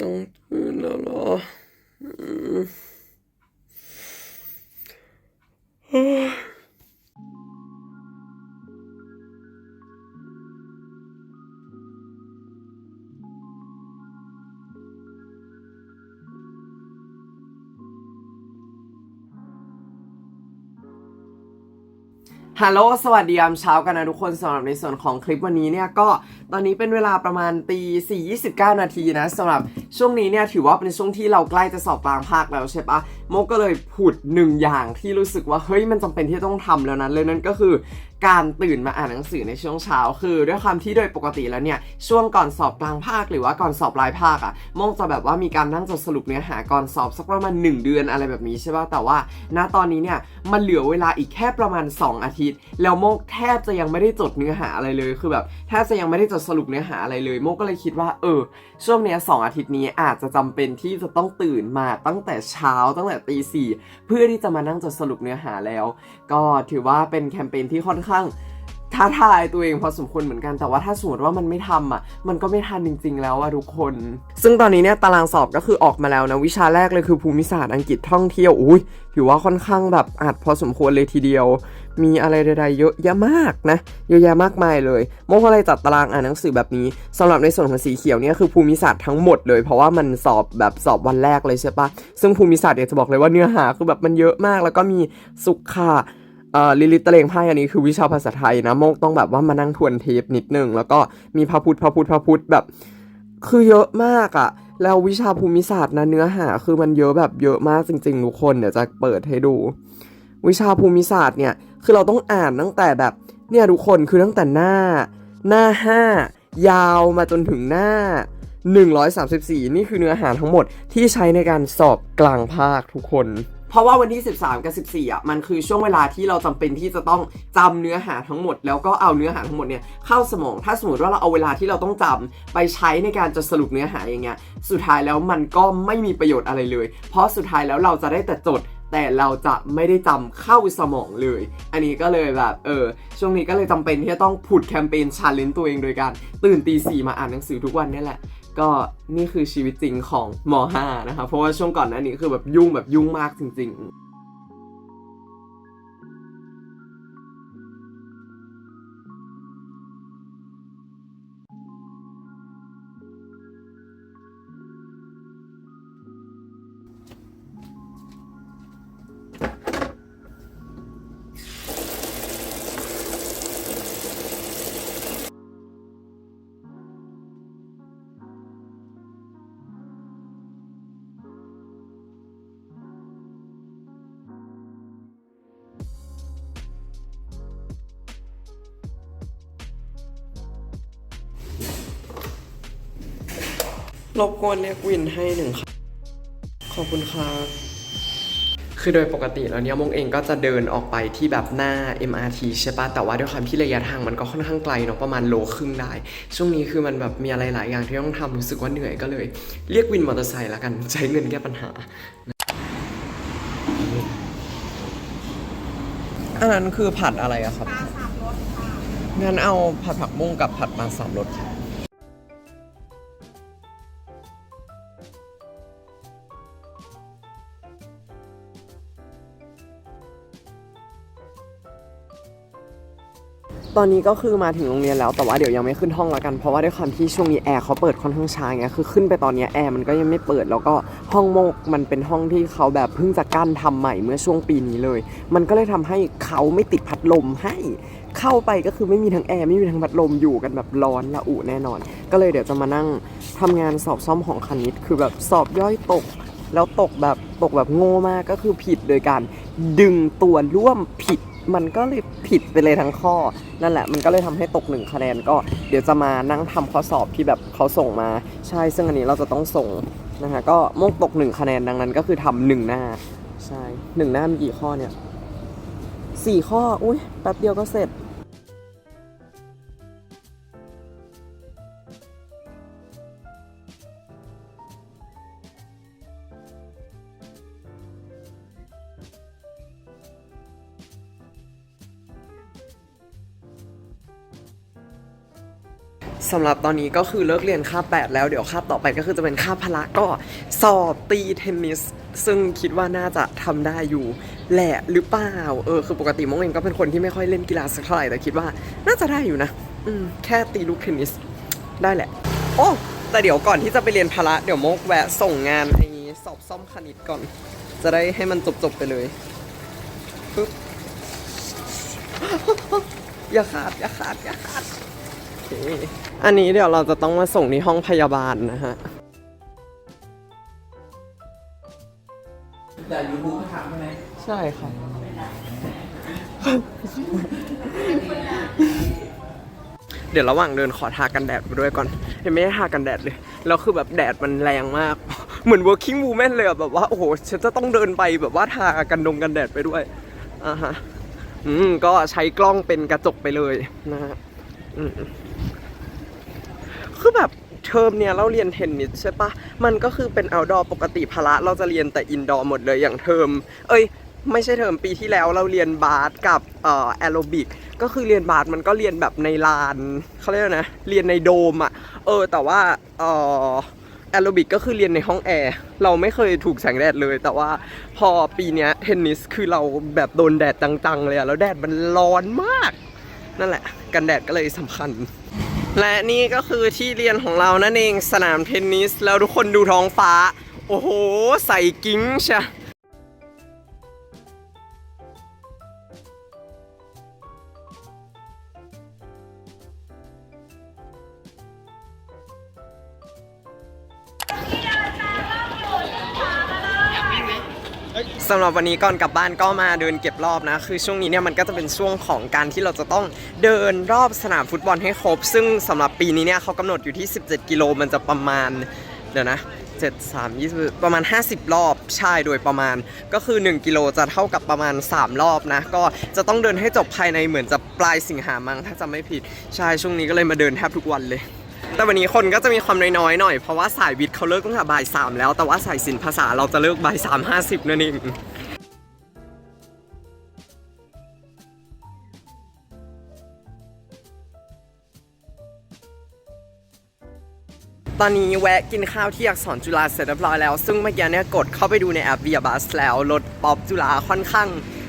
ต้องตื่นแล้วเหรอฮัลโหล สวัสดียามเช้ากันนะทุกคนสำหรับในส่วนของคลิปวันนี้เนี่ยก็ตอนนี้เป็นเวลาประมาณตีสี่ยี่สิบเก้านาทีนะสำหรับช่วงนี้เนี่ยถือว่าเป็นช่วงที่เราใกล้จะสอบกลางภาคแล้วใช่ปะโมก็เลยผุดหนึ่งอย่างที่รู้สึกว่าเฮ้ยมันจำเป็นที่ต้องทำแล้วนะเลยนั่นก็คือการตื่นมาอ่านหนังสือในช่วงเช้าคือด้วยความที่โดยปกติแล้วเนี่ยช่วงก่อนสอบกลางภาคหรือว่าก่อนสอบปลายภาคอะโมกจะแบบว่ามีการนั่งจดสรุปเนื้อหาก่อนสอบสักประมาณ1 เดือนอะไรแบบนี้ใช่ปะแต่ว่า ณตอนนี้เนี่ยมันเหลือเวลาอีกแค่ประมาณ 2 อาทิตย์ แล้วโมกแทบจะยังไม่ได้จดเนื้อหาอะไรเลยคือแบบแทบจะยังไม่ได้จดสรุปเนื้อหาอะไรเลย โมกก็เลยคิดว่า เออ ช่วงเนี้ยสองอาทิตย์นี้อาจจะจำเป็นที่จะต้องตื่นมาตั้งแต่เช้าตั้งแต่ตีสี่เพื่อที่จะมานั่งจดสรุปเนื้อหาแล้ว ก็ถือว่าเป็นแคมเปญที่ค่อนข้าง ท้าทายตัวเองพอสมควรเหมือนกัน แต่ว่าถ้าสมมติว่ามันไม่ทำอะ มันก็ไม่ทันจริง ๆ แล้วอะทุกคน ซึ่งตอนนี้เนี่ยตารางสอบก็คือออกมาแล้วนะวิชาแรกเลยคือภูมิศาสตร์อังกฤษท่องเที่ยว อุ้ยถือว่าค่อนข้างแบบอาจพอสมควรเลยทีเดียว มีอะไรใดๆเยอะแยะมากนะ เยอะแยะมากมายเลยโมก็เลยจัดตารางอ่านหนังสือแบบนี้สำหรับในส่วนของสีเขียวเนี่ยคือภูมิศาสตร์ทั้งหมดเลย เพราะว่ามันสอบแบบสอบวันแรกเลยใช่ปะซึ่งภูมิศาสตร์เนี่ยจะบอกเลยว่าเนื้อหาคือแบบมันเยอะมาก แล้วก็มีสุขะ เอ่อลิลิตตะเลงไพ่อันนี้คือวิชาภาษาไทยนะโมกต้องแบบว่ามานั่งทวนเทปนิดนึง แล้วก็มีพระพุทธพระพุทธพระพุทธแบบ คือเยอะมากอะแล้ววิชาภูมิศาสตร์นะเนื้อหา คือมันเยอะแบบเยอะมากจริงๆทุกคนเดี๋ยวจะเปิดให้ดู วิชาภูมิศาสตร์เนี่ยคือเราต้องอ่านตั้งแต่แบบเนี่ยทุกคนคือตั้งแต่หน้า หน้า 5 ยาวมาจนถึงหน้า 134 นี่คือเนื้อหาทั้งหมดที่ใช้ในการสอบกลางภาคทุกคน เพราะว่าวันที่ 13 กับ 14อะมันคือช่วงเวลาที่เราจำเป็นที่จะต้องจำเนื้อหาทั้งหมด แล้วก็เอาเนื้อหาทั้งหมดเนี่ยเข้าสมอง ถ้าสมมติว่าเราเอาเวลาที่เราต้องจำไปใช้ในการจะสรุปเนื้อหาอย่างเงี้ยสุดท้ายแล้วมันก็ไม่มีประโยชน์อะไรเลย เพราะสุดท้ายแล้วเราจะได้แต่จดแต่เราจะไม่ได้จำเข้าสมองเลย อันนี้ก็เลยแบบเออช่วงนี้ก็เลยจำเป็นที่จะต้องผุดแคมเปญชาเลนจ์ตัวเองโดยการตื่นตีสี่มาอ่านหนังสือทุกวันนี่แหละ ก็นี่คือชีวิตจริงของม .5 นะคะเพราะว่าช่วงก่อนหน้านี้คือแบบยุ่งแบบยุ่งมากจริง ๆ รบกวนเรียกวินให้หนึ่งค่ะขอบคุณครับคือโดยปกติแล้วเนี่ยมงเองก็จะเดินออกไปที่แบบหน้า MRT ใช่ปะแต่ว่าด้วยความที่ระยะทางมันก็ค่อนข้างไกลเนาะประมาณโลครึ่งได้ ช่วงนี้คือมันแบบมีอะไรหลายอย่างที่ต้องทำรู้สึกว่าเหนื่อยก็เลย เรียกวินมอเตอร์ไซค์ละกันใช้เงินแก้ปัญหา อันนั้นคือผัดอะไรอะครับปลาสามรสค่ะงั้นเอาผัดผักบุ้งกับผัดมาสามรสครั ตอนนี้ก็คือมาถึงโรงเรียนแล้วแต่ว่าเดี๋ยวยังไม่ขึ้นห้องล้วกันเพราะว่าด้วยความที่ช่วงนี้แอร์เขาเปิดค่อนข้างช้าไงคือขึ้นไปตอนนี้แอร์มันก็ยังไม่เปิดแล้วก็ห้องโมกมันเป็นห้องที่เขาแบบเพิ่งจะกั้นทำใหม่เมื่อช่วงปีนี้เลย มันก็เลยทำให้เขาไม่ติดพัดลมให้เข้าไปก็คือไม่มีทั้งแอร์ไม่มีทั้งพัดลมอยู่กันแบบร้อนละอุแน่นอน ก็เลยเดี๋ยวจะมานั่งทำงานสอบซ่อมของคณิต คือแบบสอบย่อยตก แล้วตกแบบตกแบบโง่มากก็คือผิดโดยการดึงตัวร่วมผิด มันก็เลยผิดไปเลยทั้งข้อ นั่นแหละ มันก็เลยทำให้ตกหนึ่งคะแนนก็เดี๋ยวจะมานั่งทำข้อสอบที่แบบเขาส่งมา ใช่ ซึ่งอันนี้เราจะต้องส่งนะคะก็โมกตกหนึ่งคะแนนดังนั้นก็คือทำหนึ่งหน้า ใช่หนึ่งหน้ามีกี่ข้อเนี่ยสี่ข้อ อุ้ยแป๊บเดียวก็เสร็จ สำหรับตอนนี้ก็คือเลิกเรียนคาบ8แล้วเดี๋ยวคาบต่อไปก็คือจะเป็นคาบพละก็สอบตีเทนนิส ซึ่งคิดว่าน่าจะทำได้อยู่แหละหรือเปล่าเออคือปกติมงเองก็เป็นคนที่ไม่ค่อยเล่นกีฬาสักเท่าไหร่แต่คิดว่าน่าจะได้อยู่นะ อืมแค่ตีลูกเทนนิสได้แหละ โอ้แต่เดี๋ยวก่อนที่จะไปเรียนพละเดี๋ยวมกแวะส่งงานไอ้สอบซ่อมคณิตก่อน จะได้ให้มันจบๆไปเลยปึ๊บอย่าขาดอย่าขาดอย่าขาด อเคอันนี้เดี๋ยวเราจะต้องมาส่งที่ห้องพยาบาลนะฮะ แต่ยูทูบถามใช่ไหมใช่ครับเดี๋ยวระหว่างเดินขอทากันแดดไปด้วยก่อนยังไม่ได้ทากันแดดเลยแล้วคือแบบแดดมันแรงมาก เหมือน working woman เลยอะแบบว่า โอ้โห ฉันจะต้องเดินไปแบบว่าทากันดงกันแดดไปด้วยอ่าฮะอืมก็ใช้กล้องเป็นกระจกไปเลยนะฮะอืมคือแบบเทอมเนี้ยเราเรียนเทนนิสใช่ปะมันก็คือเป็น outdoor ปกติพละเราจะเรียนแต่ indoor หมดเลยอย่างเทอม เอ้ยไม่ใช่เทอมปีที่แล้วเราเรียนบาสกับเอ่อแอโรบิกก็คือเรียนบาสมันก็เรียนแบบในลานเขาเรียกว่านะเรียนในโดมอะเออแต่ว่าเอ่อแอโรบิกก็คือเรียนในห้องแอร์เราไม่เคยถูกแสงแดดเลย แต่ว่าพอปีเนี้ยเทนนิสคือเราแบบโดนแดดจังๆเลยอะแล้วแดดมันร้อนมาก นั่นแหละ กันแดดก็เลยสำคัญ และนี่ก็คือที่เรียนของเรานั่นเองสนามเทนนิส แล้วทุกคนดูท้องฟ้า โอ้โห ใส่กิ้งช สำหรับวันนี้ก่อนกลับบ้านก็มาเดินเก็บรอบนะ คือช่วงนี้เนี่ยมันก็จะเป็นช่วงของการที่เราจะต้องเดินรอบสนามฟุตบอลให้ครบ ซึ่งสำหรับปีนี้เนี่ยเขากำหนดอยู่ที่ 17 กิโลมันจะประมาณเดี๋ยวนะ7 3 20 ประมาณ 50 รอบใช่โดยประมาณก็คือ 1 กิโลจะเท่ากับประมาณ 3 รอบนะ ก็จะต้องเดินให้จบภายในเหมือนจะปลายสิงหามั้งถ้าจำไม่ผิดใช่ช่วงนี้ก็เลยมาเดินแทบทุกวันเลย แต่วันนี้คนก็จะมีความน้อยๆหน่อยเพราะว่าสายวิทย์เขาเลิกตั้งแต่บ่ายสามแล้ว แต่ว่าสายศิลปภาษาเราจะเลิกบ่ายสามห้าสิบนั่นเองตอนนี้แวะกินข้าวที่อักษรจุฬาเสร็จเรียบร้อยแล้ว ซึ่งเมื่อกี้เนี่ยกดเข้าไปดูในแอป Via Bus แล้วรถป๊อปจุฬาค่อนข้าง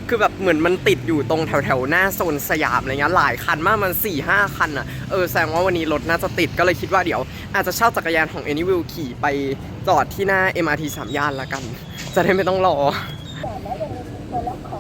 คือแบบเหมือนมันติดอยู่ตรงแถวแถวหน้าโซนสยามอะไรเงี้ยหลายคันมากมัน4ี่ห้าคันอะเออแสดงว่าวันนี้รถน่าจะติดก็เลยคิดว่าเดี๋ยว อาจจะเช่าจักรยานของ Anywheel ขี่ไปจอดที่หน้า MRT สามย่านละกัน จะได้ไม่ต้องรอต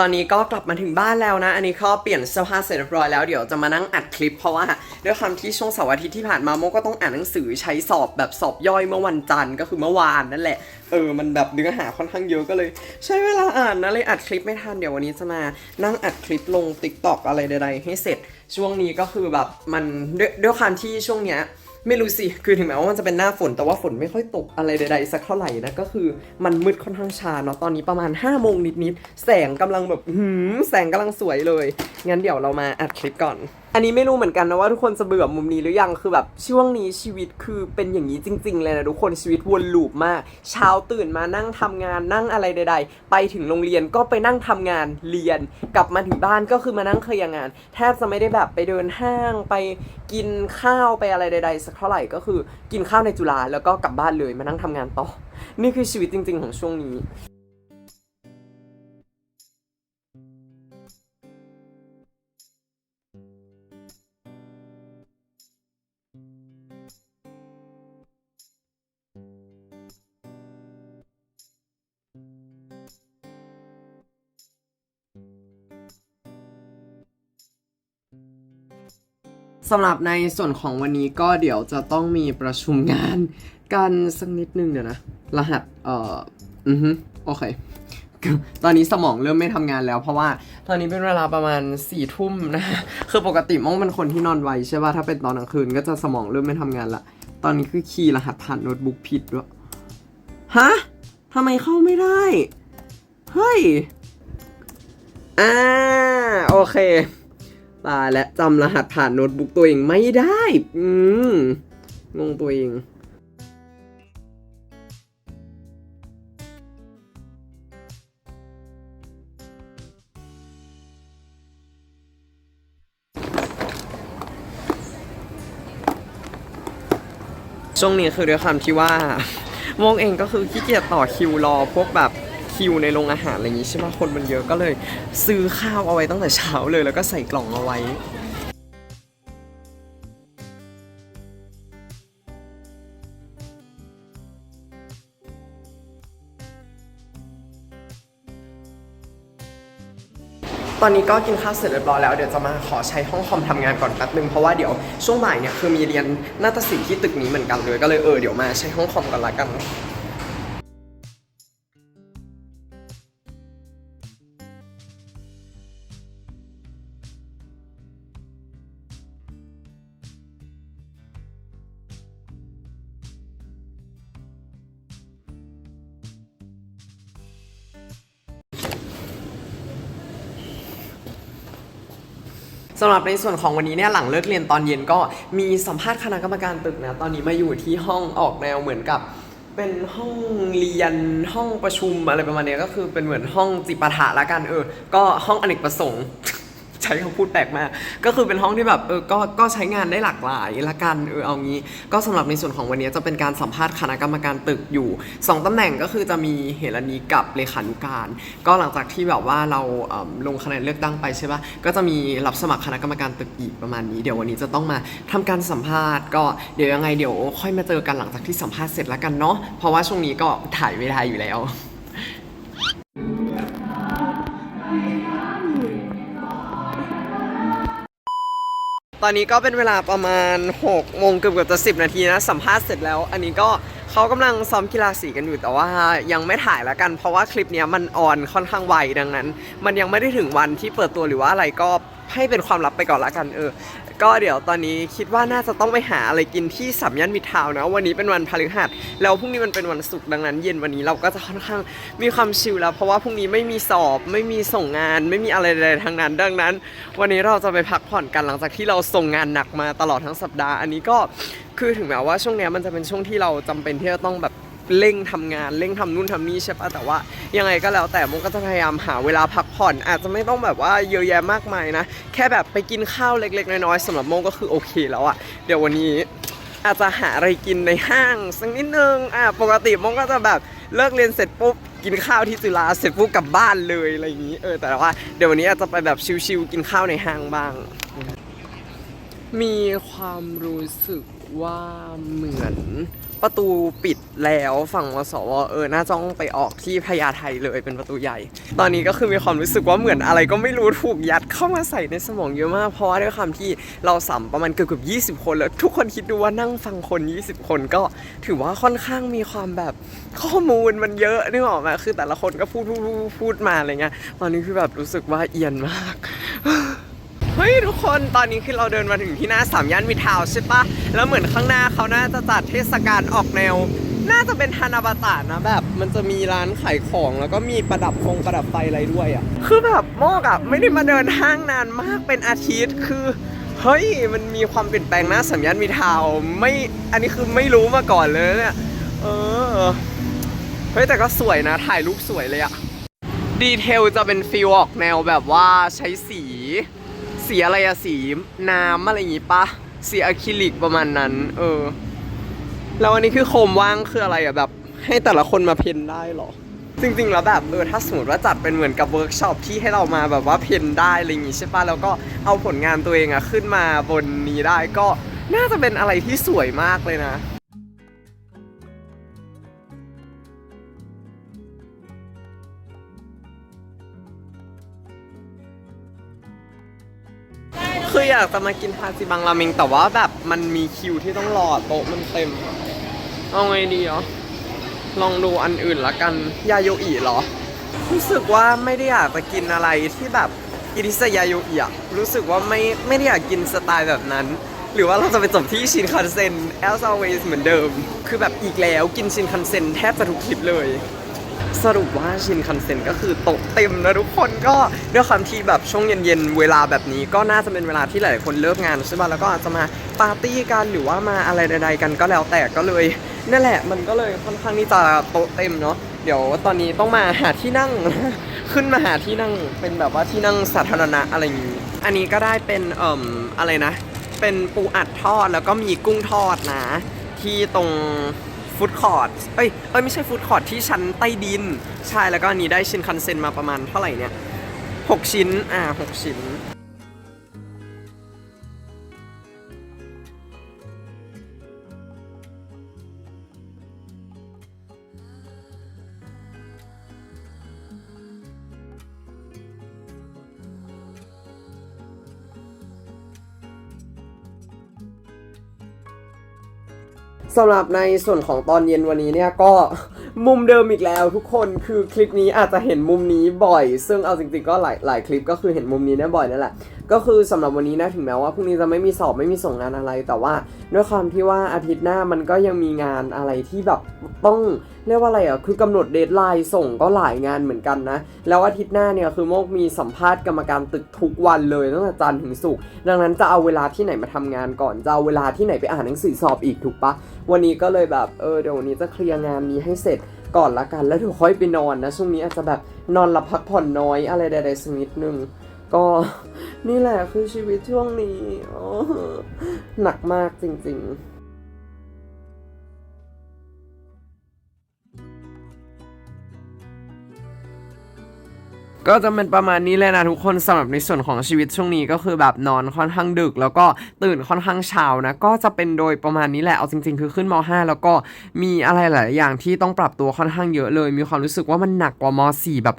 ตอนนี้ก็กลับมาถึงบ้านแล้วนะ อันนี้ก็เปลี่ยนเสื้อผ้าเสร็จเรียบร้อยแล้ว เดี๋ยวจะมานั่งอัดคลิป เพราะว่าด้วยความที่ช่วงเสาร์อาทิตย์ที่ผ่านมาโมก็ต้องอ่านหนังสือใช้สอบแบบสอบย่อยเมื่อวันจันทร์ก็คือเมื่อวานนั่นแหละ เออ มันแบบเนื้อหาค่อนข้างเยอะก็เลย ใช้เวลาอ่านนะเลยอัดคลิปไม่ทัน เดี๋ยววันนี้จะมานั่งอัดคลิปลง t ิ k t o k อะไรใดๆให้เสร็จ ช่วงนี้ก็คือแบบมันด้วยด้วยความที่ช่วงเนี้ย ไม่รู้สิ คือถึงแม้ว่ามันจะเป็นหน้าฝน แต่ว่าฝนไม่ค่อยตกอะไรใดๆสักเท่าไหร่นะ ก็คือมันมืดค่อนข้างชาเนาะ ตอนนี้ประมาณ5้าโมงนิดๆ แสงกำลังแบบหืมแสงกำลังสวยเลย งั้นเดี๋ยวเรามาอัดคลิปก่อน อันนี้ไม่รู้เหมือนกันนะว่าทุกคนจะเบื่อมุมนี้หรือยังคือแบบช่วงนี้ชีวิตคือเป็นอย่างนี้จริง ๆ เลยนะทุกคนชีวิตวนลูปมาก เช้าตื่นมานั่งทำงานนั่งอะไรใด ๆ ไปถึงโรงเรียนก็ไปนั่งทำงานเรียน กลับมาถึงบ้านก็คือมานั่งเคลียร์งาน แทบจะไม่ได้แบบไปเดินห้างไปกินข้าวไปอะไรใด ๆ สักเท่าไหร่ก็คือกินข้าวในจุฬาแล้วก็กลับบ้านเลยมานั่งทำงานต่อ นี่คือชีวิตจริง ๆ ของช่วงนี้ สำหรับในส่วนของวันนี้ก็เดี๋ยวจะต้องมีประชุมงานกันสักนิดนึงเดี๋ยวนะ รหัสเอ่ออือฮึโอเค ตอนนี้สมองเริ่มไม่ทำงานแล้ว เพราะว่าตอนนี้เป็นเวลาประมาณสี่ทุ่มนะคือปกติมองเป็นคนที่นอนไวใช่ป่ะถ้าเป็นตอนกลางคืนก็จะสมองเริ่มไม่ทำงานละ ตอนนี้คือคีย์รหัสผ่านโน้ตบุ๊กผิดด้วยฮะทำไมเข้าไม่ได้ เฮ้ยอ่าโอเค ตายและจำรหัสผ่านโน้ตบุ๊กตัวเองไม่ได้ อืม งงตัวเองช่วงนี้คือด้วยความที่ว่าโมงเองก็คือขี้เกียจต่อคิวรอพวกแบบ คิวในโรงอาหารอะไรอย่างงี้ใช่ไหมคนมันเยอะก็เลยซื้อข้าวเอาไว้ตั้งแต่เช้าเลย แล้วก็ใส่กล่องเอาไว้ตอนนี้ก็กินข้าวเสร็จเรียบร้อยแล้วเดี๋ยวจะมาขอใช้ห้องคอมทำงานก่อนแป๊บนึงเพราะว่าเดี๋ยวช่วงบ่ายเนี่ยคือมีเรียนนาฏศิลป์ที่ตึกนี้เหมือนกันเลยก็เลยเออเดี๋ยวมาใช้ห้องคอมกันละกัน สำหรับในส่วนของวันนี้เนี่ยหลังเลิกเรียนตอนเย็นก็มีสัมภาษณ์คณะกรรมการตึกนะตอนนี้มาอยู่ที่ห้องออกแนวเหมือนกับเป็นห้องเรียนห้องประชุมอะไรประมาณนี้ก็คือเป็นเหมือนห้องจิปาถะละกันเออ ก็ห้องอเนกประสงค์ ใช้คำพูดแปลกมาก ก็คือเป็นห้องที่แบบเออก็ก็ใช้งานได้หลากหลายละกันเออเอางี้ ก็สำหรับในส่วนของวันนี้จะเป็นการสัมภาษณ์คณะกรรมการตึกอยู่ 2ตำแหน่งก็คือจะมีเหรณีกับเลขานุการ ก็หลังจากที่แบบว่าเราเอิ่มลงคะแนนเลือกตั้งไปใช่ปะก็จะมีรับสมัครคณะกรรมการตึกอีกประมาณนี้ เดี๋ยววันนี้จะต้องมาทำการสัมภาษณ์ ก็เดี๋ยวยังไงเดี๋ยวค่อยมาเจอกันหลังจากที่สัมภาษณ์เสร็จละกันเนาะเพราะว่าช่วงนี้ก็ถ่ายไม่ได้อยู่แล้ว ตอนนี้ก็เป็นเวลาประมาณ6โมงเกือบเกือบจะ10นาทีนะสัมภาษณ์เสร็จแล้ว อันนี้ก็เขากำลังซ้อมกีฬาสีกันอยู่แต่ว่ายังไม่ถ่ายแล้วกัน เพราะว่าคลิปนี้มันออนค่อนข้างไวดังนั้น มันยังไม่ได้ถึงวันที่เปิดตัวหรือว่าอะไรก็ ให้เป็นความลับไปก่อนละกันเออ ก็เดี๋ยวตอนนี้คิดว่าน่าจะต้องไปหาอะไรกินที่สามย่านมิตรทาวน์นะ วันนี้เป็นวันพฤหัสแล้วพรุ่งนี้มันเป็นวันศุกร์ดังนั้น เย็นวันนี้เราก็จะค่อนข้างมีความชิลแล้ว เพราะว่าพรุ่งนี้ไม่มีสอบไม่มีส่งงาน ไม่มีอะไรใดๆทั้งนั้น ดังนั้น วันนี้เราจะไปพักผ่อนกันหลังจากที่เราส่งงานหนักมาตลอดทั้งสัปดาห์ อันนี้ก็คือถึงแม้ว่าช่วงนี้มันจะเป็นช่วงที่เราจำเป็นที่จะต้องแบบ เร่งทำงานเร่งทำนู่นทำนี่ใช่ปะแต่ว่า ยังไงก็แล้วแต่มงก็จะพยายามหาเวลาพักผ่อน อาจจะไม่ต้องแบบว่าเยอะแยะมากมายนะ แค่แบบไปกินข้าวเล็ก ๆ น้อยๆสำหรับมงก็คือโอเคแล้วอะเดี๋ยววันนี้อาจจะหาอะไรกินในห้างสักนิดนึงอะปกติมงก็จะแบบเลิกเรียนเสร็จปุ๊บกินข้าวที่จุฬาเสร็จปุ๊บกลับบ้านเลยอะไรอย่างนี้เออแต่ว่าเดี๋ยววันนี้อาจจะไปแบบชิลๆกินข้าวในห้างบ้าง มีความรู้สึกว่าเหมือน ประตูปิดแล้วฝั่งวสวเออน่าจ้องไปออกที่พญาไทเลยเป็นประตูใหญ่ ตอนนี้ก็คือมีความรู้สึกว่าเหมือนอะไรก็ไม่รู้ถูกยัดเข้ามาใส่ในสมองเยอะมาก เพราะว่าด้วยความที่เราสัมประมาณเกือบเกือบ20คนแล้ว ทุกคนคิดดูว่านั่งฟังคน 20 คนก็ถือว่าค่อนข้างมีความแบบข้อมูลมันเยอะนึกออกไหมคือแต่ละคนก็พูดพูดพูดพูดมาอะไรเงี้ยตอนนี้คือแบบรู้สึกว่าเอียนมาก ยทุกคนตอนนี้คือเราเดินมาถึงที่หน้าสามย่านมิทาวใช่ปะแล้วเหมือนข้างหน้าเขาน่าจะจัดเทศกาลออกแนว น่าจะเป็นฮานาบาตะนะแบบ มันจะมีร้านขายของแล้วก็มีประดับฟงประดับไฟอะไรด้วยอะคือแบบโมกอะไม่ได้มาเดินห้างนานมากเป็นอาทิตย์คือเฮ้ยมันมีความเปลี่ยนแปลงหน้าสามย่านมิทาวไม่อันนี้คือไม่รู้มาก่อนเลยเนี่ยเออเฮ้ยแต่ก็สวยนะถ่ายรูปสวยเลยอะดีเทลจะเป็นฟิลออกแนวแบบว่าใช้สี สีอะไรอะสีน้ำอะไรอย่างงี้ปะสีอะคริลิกประมาณนั้น เออ แล้วอันนี้คือโคมว่างคืออะไรอะแบบ ให้แต่ละคนมาเพ้นได้เหรอ จริงๆแล้วแบบเออถ้าสมมติว่าจัดเป็นเหมือนกับเวิร์กช็อปที่ให้เรามาแบบว่าเพ้นได้อะไรอย่างงี้ใช่ปะแล้วก็เอาผลงานตัวเองอะขึ้นมาบนนี้ได้ก็น่าจะเป็นอะไรที่สวยมากเลยนะ คืออยากจะมากินฮาจิบังราเมงแต่ว่าแบบมันมีคิวที่ต้องรอโต๊ะมันเต็ม เอาไงดีเหรอลองดูอันอื่นละกัน ยาโยอิเหรอ รู้สึกว่าไม่ได้อยากจะกินอะไรที่แบบอิริสยาโยอิอะรู้สึกว่าไม่ไม่ได้อยากกินสไตล์แบบนั้น หรือว่าเราจะไปจบที่ชินคันเซ็น as always เหมือนเดิม คือแบบอีกแล้วกินชินคันเซ็นแทบจะทุกทริปเลย สรุปว่าชินคันเซ็นก็คือโต๊ะเต็มนะทุกคนก็ด้วยความที่แบบช่วงเย็นๆ เวลาแบบนี้ก็น่าจะเป็นเวลาที่หลายๆคนเลิกงานใช่ป่ะแล้วก็อาจจะมาปาร์ตี้กันหรือว่ามาอะไรใดๆกันก็แล้วแต่ก็เลยนั่นแหละมันก็เลยค่อนข้างที่จะโต๊ะเต็มเนาะเดี๋ยวตอนนี้ต้องมาหาที่นั่ง ขึ้นมาหาที่นั่งเป็นแบบว่าที่นั่งสาธารณะอะไรอย่างนี้อันนี้ก็ได้เป็นเอ่มอะไรนะ เป็นปูอัดทอดแล้วก็มีกุ้งทอดนะ ที่ตรง ฟู้ดคอร์ทเอ้ยเอ้ยไม่ใช่ฟู้ดคอร์ทที่ชั้นใต้ดิน ใช่แล้วก็อันนี้ได้ชินคันเซ็นมาประมาณเท่าไหร่เนี่ย6ชิ้น อ่า6ชิ้น สำหรับในส่วนของตอนเย็นวันนี้เนี่ยก็มุมเดิมอีกแล้วทุกคนคือคลิปนี้อาจจะเห็นมุมนี้บ่อย ซึ่งเอาจริงๆก็หลายหลายคลิปก็คือเห็นมุมนี้เนี่ยบ่อยนั่นแหละก็คือสำหรับวันนี้นะถึงแม้ว่าพรุ่งนี้จะไม่มีสอบไม่มีส่งงานอะไร แต่ว่าด้วยความที่ว่าอาทิตย์หน้ามันก็ยังมีงานอะไรที่แบบต้อง เรียกว่าอะไรอะ คือกำหนดเดทไลน์ส่งก็หลายงานเหมือนกันนะ แล้วอาทิตย์หน้าเนี่ยคือโมกมีสัมภาษณ์กรรมการตึกทุกวันเลยตั้งแต่จันทร์ถึงศุกร์ ดังนั้นจะเอาเวลาที่ไหนมาทำงานก่อน จะเอาเวลาที่ไหนไปอ่านหนังสือสอบอีกถูกปะ วันนี้ก็เลยแบบ เออเดี๋ยววันนี้จะเคลียร์งานนี้ให้เสร็จก่อนละกัน แล้วเดี๋ยวค่อยไปนอนนะ ช่วงนี้อาจจะแบบนอนหลับพักผ่อนน้อยอะไรใดๆสักนิดนึง ก็นี่แหละคือชีวิตช่วงนี้หนักมากจริง ๆ ก็จะเป็นประมาณนี้เลยนะทุกคนสำหรับในส่วนของชีวิตช่วงนี้ก็คือแบบนอนค่อนข้างดึก แล้วก็ตื่นค่อนข้างเช้านะก็จะเป็นโดยประมาณนี้แหละเอาจริง ๆ คือขึ้นม .5 แล้วก็มีอะไรหลายอย่างที่ต้องปรับตัวค่อนข้างเยอะเลย มีความรู้สึกว่ามันหนักกว่าม .4 แบบ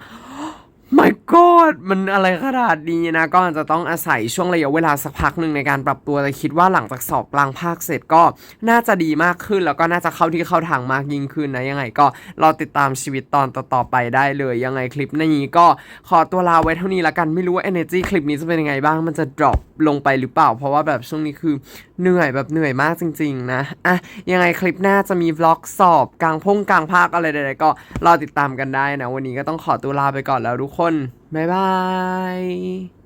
my god มันอะไรขนาดนี้นะ ก็จะต้องอาศัยช่วงระยะเวลาสักพักหนึ่งในการปรับตัวแต่คิดว่าหลังจากสอบกลางภาคเสร็จก็น่าจะดีมากขึ้น แล้วก็น่าจะเข้าที่เข้าทางมากยิ่งขึ้นนะ ยังไงก็รอติดตามชีวิตตอนต่อๆไปได้เลย ยังไงคลิปนี้ก็ขอตัวลาไว้เท่านี้ละกันไม่รู้ว่า energy คลิปนี้จะเป็นยังไงบ้าง มันจะ drop ลงไปหรือเปล่า เพราะว่าแบบช่วงนี้คือเหนื่อยแบบเหนื่อยมากจริง ๆ นะอะยังไงคลิปหน้าจะมี vlog สอบกลางพงกลางภาคอะไรใดๆก็รอติดตามกันได้นะวันนี้ก็ต้องขอตัวลาไปก่อนแล้วทุกคน บ๊ายบาย